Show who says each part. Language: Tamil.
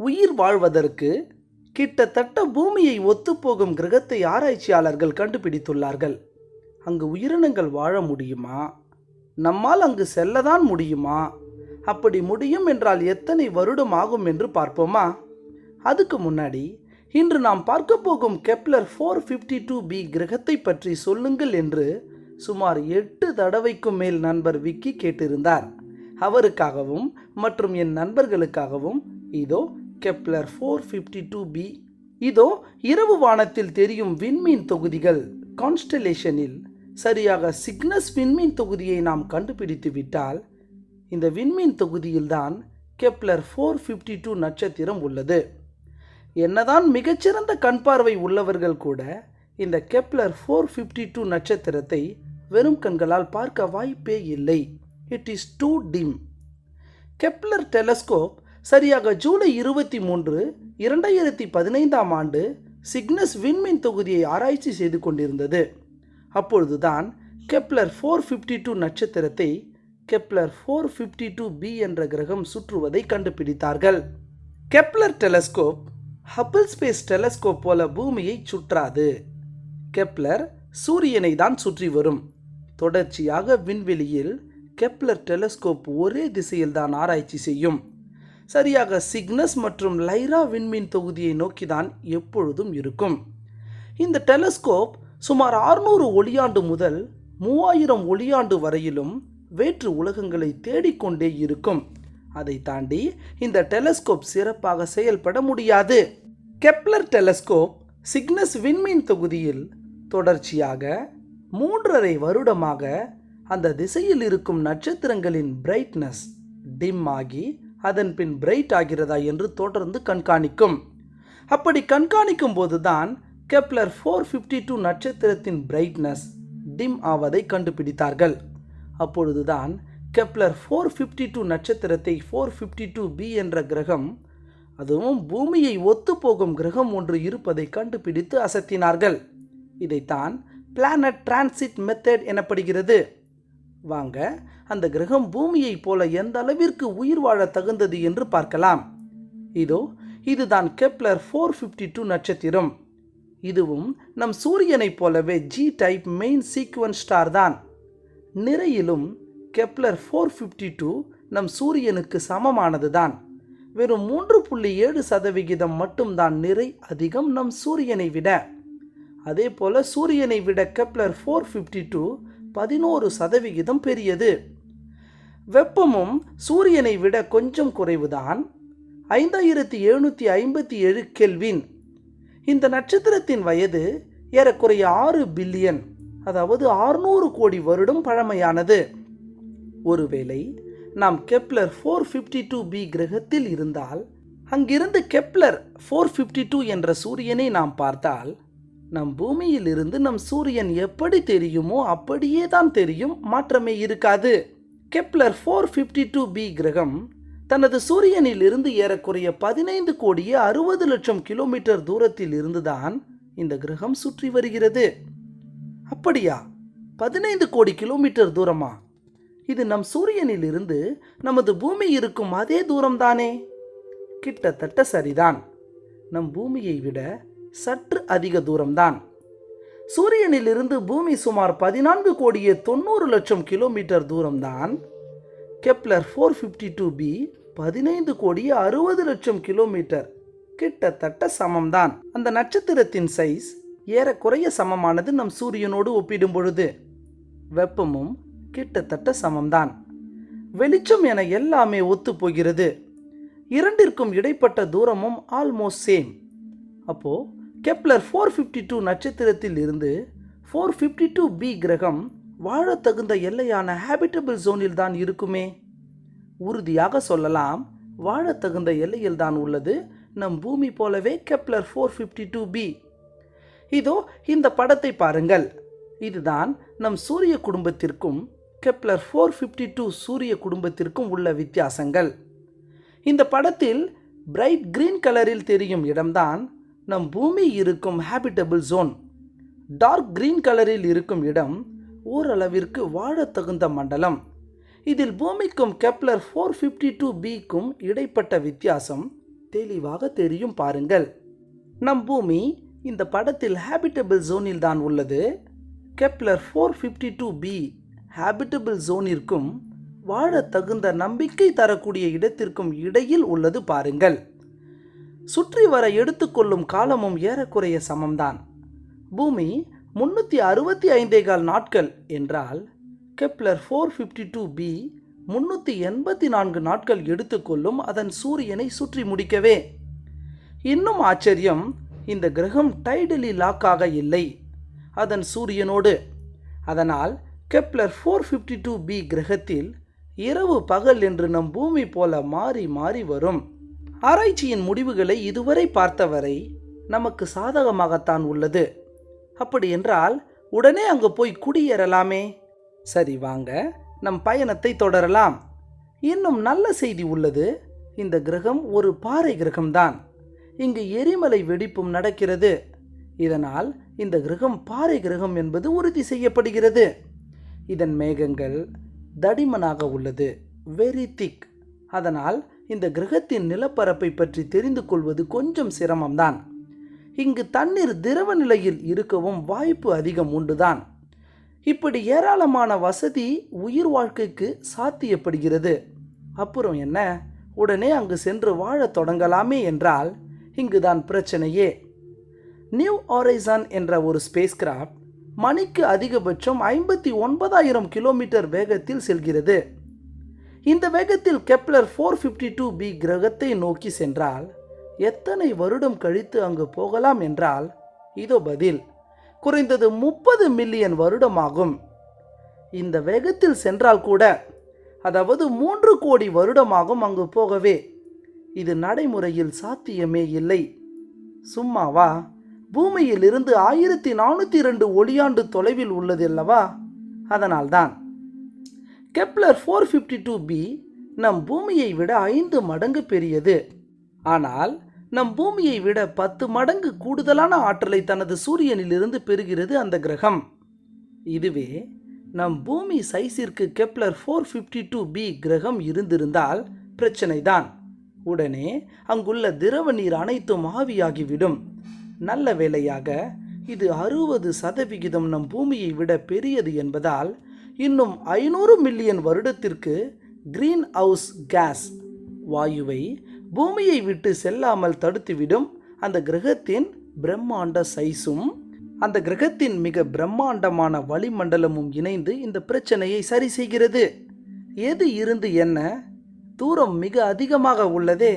Speaker 1: உயிர் வாழ்வதற்கு கிட்டத்தட்ட பூமியை ஒத்துப்போகும் கிரகத்தை ஆராய்ச்சியாளர்கள் கண்டுபிடித்துள்ளார்கள். அங்கு உயிரினங்கள் வாழ முடியுமா? நம்மால் அங்கு செல்லதான் முடியுமா? அப்படி முடியும் என்றால் எத்தனை வருடம் ஆகும் என்று பார்ப்போமா? அதுக்கு முன்னாடி இன்று நாம் பார்க்க போகும் Kepler four fifty two B கிரகத்தை பற்றி சொல்லுங்கள் என்று சுமார் எட்டு தடவைக்கும் மேல் நண்பர் விக்கி கேட்டிருந்தார். அவருக்காகவும் மற்றும் என் நண்பர்களுக்காகவும் இதோ Kepler four fifty two B இதோ இரவு வானத்தில் தெரியும் விண்மீன் தொகுதிகள். கான்ஸ்டலேஷனில் சரியாக சிக்னஸ் விண்மீன் தொகுதியை நாம் கண்டுபிடித்து விட்டால் இந்த விண்மீன் தொகுதியில்தான் கெப்லர் ஃபோர் ஃபிஃப்டி டூ நட்சத்திரம் உள்ளது. என்னதான் மிகச்சிறந்த கண் பார்வை உள்ளவர்கள் கூட இந்த கெப்லர் ஃபோர் ஃபிஃப்டி டூ நட்சத்திரத்தை வெறும் கண்களால் பார்க்க வாய்ப்பே இல்லை. It is too dim Kepler telescope சரியாக ஜூலை இருபத்தி மூன்று இரண்டாயிரத்தி பதினைந்தாம் ஆண்டு சிக்னஸ் விண்மீன் தொகுதியை ஆராய்ச்சி செய்து கொண்டிருந்தது. அப்பொழுதுதான் கெப்லர் ஃபோர் ஃபிஃப்டி டூ நட்சத்திரத்தை Kepler four fifty two B என்ற கிரகம் சுற்றுவதை கண்டுபிடித்தார்கள். Kepler telescope Hubble space telescope போல பூமியை சுற்றாது. கெப்லர் சூரியனை தான் சுற்றி வரும். தொடர்ச்சியாக விண்வெளியில் கெப்லர் டெலஸ்கோப் ஒரே திசையில் தான் ஆராய்ச்சி செய்யும். சரியாக சிக்னஸ் மற்றும் லைரா விண்மீன் தொகுதியை நோக்கிதான் எப்பொழுதும் இருக்கும். இந்த டெலஸ்கோப் சுமார் 600 ஒளியாண்டு முதல் மூவாயிரம் ஒளியாண்டு வரையிலும் வேற்று உலகங்களை தேடிக்கொண்டே இருக்கும். அதை தாண்டி இந்த டெலஸ்கோப் சிறப்பாக செயல்பட முடியாது. கெப்லர் டெலஸ்கோப் சிக்னஸ் விண்மீன் தொகுதியில் தொடர்ச்சியாக மூன்றரை வருடமாக அந்த திசையில் இருக்கும் நட்சத்திரங்களின் பிரைட்னஸ் டிம் ஆகி அதன் பின் பிரைட் ஆகிறதா என்று தொடர்ந்து கண்காணிக்கும். அப்படி கண்காணிக்கும் போதுதான் கெப்லர் ஃபோர் ஃபிஃப்டி டூ நட்சத்திரத்தின் பிரைட்னஸ் டிம் ஆவதை கண்டுபிடித்தார்கள். அப்பொழுதுதான் கெப்லர் ஃபோர் ஃபிஃப்டி டூ நட்சத்திரத்தை ஃபோர் ஃபிஃப்டி டூ பி என்ற கிரகம் அதுவும் பூமியை ஒத்துப்போகும் கிரகம் ஒன்று இருப்பதை கண்டுபிடித்து அசத்தினார்கள். இதைத்தான் பிளானட் டிரான்சிட் மெத்தட் எனப்படுகிறது. வாங்க அந்த கிரகம் பூமியைப் போல எந்த அளவிற்கு உயிர் வாழ தகுந்தது என்று பார்க்கலாம். இதோ இதுதான் கெப்லர் ஃபோர் ஃபிஃப்டி டூ நட்சத்திரம். இதுவும் நம் சூரியனைப் போலவே G type main sequence star தான். நிறையிலும் கெப்லர் ஃபோர் ஃபிஃப்டி டூ நம் சூரியனுக்கு சமமானது தான். வெறும் மூன்று புள்ளி ஏழு சதவிகிதம் மட்டும்தான் நிறை அதிகம் நம் சூரியனை விட. அதே போல சூரியனை விட கெப்லர் ஃபோர் ஃபிஃப்டி டூ பதினோரு சதவிகிதம் பெரியது. வெப்பமும் சூரியனை விட கொஞ்சம் குறைவுதான். ஐந்தாயிரத்தி எழுநூற்றி ஐம்பத்தி ஏழு கெல்வின் இந்த நட்சத்திரத்தின் வயது ஏறக்குறைய ஆறு பில்லியன் அதாவது ஆறுநூறு கோடி வருடம் பழமையானது. ஒருவேளை நாம் Kepler four fifty two B கிரகத்தில் இருந்தால் அங்கிருந்து கெப்லர் ஃபோர் ஃபிஃப்டி டூ என்ற சூரியனை நாம் பார்த்தால் நம் பூமியிலிருந்து நம் சூரியன் எப்படி தெரியுமோ அப்படியே தான் தெரியும் மாற்றமே இருக்காது. Kepler four fifty two B கிரகம் தனது சூரியனில் இருந்து ஏறக்குறைய பதினைந்து கோடியே அறுபது லட்சம் கிலோமீட்டர் தூரத்தில் இருந்துதான் இந்த கிரகம் சுற்றி வருகிறது. அப்படியா? பதினைந்து கோடி கிலோமீட்டர் தூரமா? இது நம் சூரியனில் இருந்து நமது பூமி இருக்கும் அதே தூரம்தானே? கிட்டத்தட்ட சரிதான். நம் பூமியை விட சற்று அதிக தூரம்தான். சூரியனிலிருந்து பூமி சுமார் பதினான்கு கோடியே தொண்ணூறு லட்சம் kilometre தூரம்தான். Kepler four fifty two B பதினைந்து கோடியே அறுபது லட்சம் கிலோமீட்டர். கிட்டத்தட்ட சமம்தான். அந்த நட்சத்திரத்தின் சைஸ் ஏறக்குறைய சமமானது நம் சூரியனோடு ஒப்பிடும் பொழுது வெப்பமும் கிட்டத்தட்ட சமம்தான். வெளிச்சம் என எல்லாமே ஒத்துப்போகிறது. இரண்டிற்கும் இடைப்பட்ட தூரமும் ஆல்மோஸ்ட் சேம் அப்போது கெப்லர் ஃபோர் ஃபிஃப்டி டூ நட்சத்திரத்தில் இருந்து ஃபோர் ஃபிஃப்டி டூ பி கிரகம் வாழத் தகுந்த எல்லையான ஹேபிட்டபிள் ஜோனில் தான் இருக்குமே. உறுதியாக சொல்லலாம் வாழத் தகுந்த எல்லையில் தான் உள்ளது. நம் பூமி போலவே Kepler four fifty two B இதோ இந்த படத்தை பாருங்கள். இதுதான் நம் சூரிய குடும்பத்திற்கும் கெப்லர் ஃபோர் ஃபிஃப்டி டூ சூரிய குடும்பத்திற்கும் உள்ள வித்தியாசங்கள். இந்த படத்தில் பிரைட் கிரீன் கலரில் தெரியும் இடம்தான் நம் பூமி இருக்கும் ஹேபிட்டபிள் ஜோன் டார்க் கிரீன் கலரில் இருக்கும் இடம் ஓரளவிற்கு வாழத் தகுந்த மண்டலம். இதில் பூமிக்கும் கெப்லர் ஃபோர் ஃபிஃப்டி டூ பிக்கும் இடைப்பட்ட வித்தியாசம் தெளிவாக தெரியும் பாருங்கள். நம் பூமி இந்த படத்தில் ஹேபிட்டபிள் ஜோனில் தான் உள்ளது. Kepler four fifty two B habitable ஜோனிற்கும் வாழ தகுந்த நம்பிக்கை தரக்கூடிய இடத்திற்கும் இடையில் உள்ளது பாருங்கள். சுற்றி வர எடுத்துக்கொள்ளும் காலமும் ஏறக்குறைய சமம்தான். பூமி முன்னூற்றி அறுபத்தி ஐந்தே கால் நாட்கள் என்றால் Kepler four fifty two B முன்னூற்றி எண்பத்தி நான்கு நாட்கள் எடுத்துக்கொள்ளும் அதன் சூரியனை சுற்றி முடிக்கவே. இன்னும் ஆச்சரியம் இந்த கிரகம் டைடலி லாக்காக இல்லை. அதன் சூரியனோடு. அதனால் Kepler four fifty two B கிரகத்தில் இரவு பகல் என்று நம் பூமி போல மாறி மாறி வரும். ஆராய்ச்சியின் முடிவுகளை இதுவரை பார்த்தவரை நமக்கு சாதகமாகத்தான் உள்ளது. அப்படி என்றால் உடனே அங்கு போய் குடியேறலாமே? சரி வாங்க நம் பயணத்தை தொடரலாம். இன்னும் நல்ல செய்தி உள்ளது. இந்த கிரகம் ஒரு பாறை கிரகம்தான். இங்கு எரிமலை வெடிப்பும் நடக்கிறது. இதனால் இந்த கிரகம் பாறை கிரகம் என்பது உறுதி செய்யப்படுகிறது. இதன் மேகங்கள் தடிமனாக உள்ளது வெரி திக். அதனால் இந்த கிரகத்தின் நிலப்பரப்பை பற்றி தெரிந்து கொள்வது கொஞ்சம் சிரமம்தான். இங்கு தண்ணீர் திரவ நிலையில் இருக்கவும் வாய்ப்பு அதிகம் உண்டுதான். இப்படி ஏராளமான வசதி உயிர் வாழ்க்கைக்கு சாத்தியப்படுகிறது. அப்புறம் என்ன? உடனே அங்கு சென்று வாழத் தொடங்கலாமே என்றால் இங்குதான் பிரச்சனையே. நியூ ஆரைசான் என்ற ஒரு ஸ்பேஸ் கிராஃப்ட் மணிக்கு அதிகபட்சம் ஐம்பத்தி ஒன்பதாயிரம் கிலோமீட்டர் வேகத்தில் செல்கிறது. இந்த வேகத்தில் Kepler four fifty two B கிரகத்தை நோக்கி சென்றால் எத்தனை வருடம் கழித்து அங்கு போகலாம் என்றால் இதோ பதில் குறைந்தது முப்பது மில்லியன் வருடமாகும். இந்த வேகத்தில் சென்றால் கூட அதாவது மூன்று கோடி வருடமாகும் அங்கு போகவே இது நடைமுறையில் சாத்தியமே இல்லை. சும்மாவா பூமியிலிருந்து ஆயிரத்தி நானூற்றி ரெண்டு ஒளியாண்டு தொலைவில் உள்ளது அல்லவா? அதனால்தான் Kepler four fifty two B நம் பூமியை விட ஐந்து மடங்கு பெரியது. ஆனால் நம் பூமியை விட பத்து மடங்கு கூடுதலான ஆற்றலை தனது சூரியனிலிருந்து பெறுகிறது அந்த கிரகம். இதுவே நம் பூமி சைஸிற்கு Kepler four fifty two B கிரகம் இருந்திருந்தால் பிரச்சனைதான். உடனே அங்குள்ள திரவ நீர் அனைத்தும் ஆவியாகிவிடும். நல்ல வேளையாக இது அறுபது சதவிகிதம் நம் பூமியை விட பெரியது என்பதால் இன்னும் ஐநூறு மில்லியன் வருடத்திற்கு கிரீன் ஹவுஸ் கேஸ் வாயுவை பூமியை விட்டு செல்லாமல் தடுத்துவிடும் அந்த கிரகத்தின் பிரம்மாண்ட சைஸும் அந்த கிரகத்தின் மிக பிரம்மாண்டமான வளிமண்டலமும் இணைந்து இந்த பிரச்சனையை சரி செய்கிறது. எது இருந்து என்ன? தூரம் மிக அதிகமாக உள்ளதே.